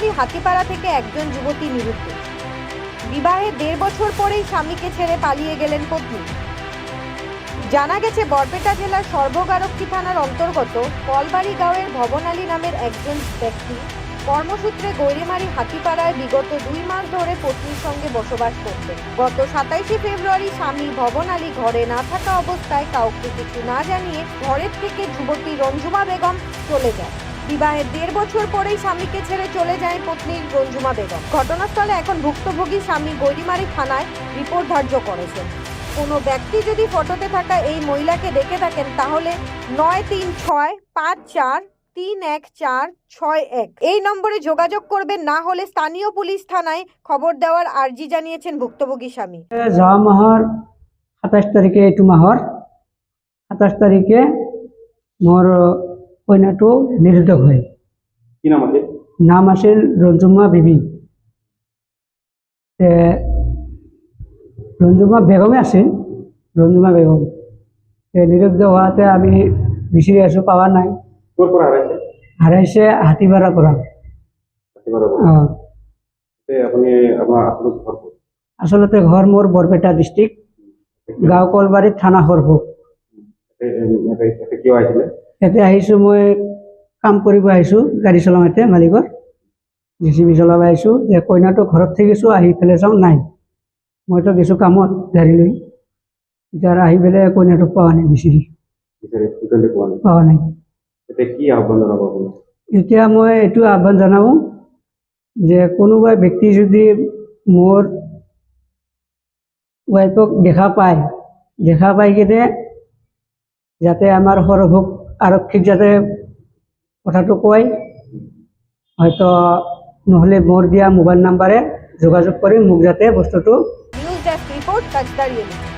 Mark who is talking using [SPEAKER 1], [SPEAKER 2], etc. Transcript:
[SPEAKER 1] গড়িমারি হাতিপাড়া থেকে একজন যুবতী নিরুদ্ধ বিবাহে দেড় বছর পরেই স্বামীকে ছেড়ে পালিয়ে গেলেন পত্নী। জানা গেছে, বরপেটা জেলার সর্বগারক্ষী থানার অন্তর্গত কলবাড়ি গাঁওয়ের ভবন আলী নামের একজন ব্যক্তি কর্মসূত্রে গৈরিমারি হাতিপাড়ায় বিগত দুই মাস ধরে পত্নীর সঙ্গে বসবাস করতেন। গত সাতাইশে ফেব্রুয়ারি স্বামী ভবন আলী ঘরে না থাকা অবস্থায় কাউকে কিছু না জানিয়ে ঘরের থেকে যুবতী রঞ্জুমা বেগম চলে যায় বিবাহের দেড় বছর পরেই স্বামীকে ছেড়ে চলে যায় পত্নী রঞ্জুমা বেগম। ঘটনাস্থলে এখন ভুক্তভোগী স্বামী গৈরিমারি থানায় রিপোর্ট ধার্য করেছেন। কোনো ব্যক্তি যদি ফটোতে থাকা এই মহিলাকে দেখে থাকেন, তাহলে নয় তিন ছয় পাঁচ চার তিন এক চার ছয় এক। এই নম্বরে যোগাযোগ করবেন, না হলে স্থানীয় পুলিশ থানায় খবর দেওয়ার আর্জি জানিয়েছেন ভুক্তভোগী স্বামী।
[SPEAKER 2] যোৱা সাতাশ তারিখে, এইটো মাহৰ সাতাইছ তাৰিখে মোৰ কইনাটো নিৰুদ্ধ হয়।
[SPEAKER 3] কি নাম আছে
[SPEAKER 2] নাম আছিল ৰঞ্জুমা বিবি। তে ৰঞ্জুমা বেগমে আছিল। ৰঞ্জুমা বেগম। তে নিৰুদ্ধ হোৱাতে আমি বিচাৰি আছোঁ পোৱা নাই।
[SPEAKER 3] ক'ৰ পৰা হাৰাইছে?
[SPEAKER 2] হাৰাইছে হাতীপাৰাৰ পৰা।
[SPEAKER 3] ৰাতিপুৱাৰ পৰা।
[SPEAKER 2] অঁ।
[SPEAKER 3] তে আপুনি আপোনাৰ আচলত ঘৰ ক'ত?
[SPEAKER 2] আচলতে ঘৰ মোৰ বৰপেটা ডিষ্ট্ৰিক্ট গাঁও কলবাৰীত থানা সৰভোগ। ইয়াতে আহিছোঁ মই কাম কৰিব আহিছোঁ গাড়ী চলাওঁ ইয়াতে মালিকৰ। জে চি বি চলাব আহিছোঁ যে কইনাটো ঘৰত থাকিছোঁ আহি পেলাই চাওঁ নাই। মইতো গৈছোঁ কামত গাড়ী লৈ। এতিয়া আহি পেলাই কইনাটো পোৱা নাই বিচাৰি।
[SPEAKER 3] পোৱা নাই। এতিয়া
[SPEAKER 2] মই এইটো আহ্বান জনাওঁ যে কোনোবা ব্যক্তি যদি মোৰ ৱাইফক দেখা পায় দেখা পাই কিনে যাতে আমাৰ সৰভোগ আৰক্ষীক যাতে কথাটো কয় হয়তো নহ'লে মোৰ দিয়া মোবাইল নাম্বাৰে যোগাযোগ কৰি মোক যাতে বস্তুটো
[SPEAKER 1] নিউজ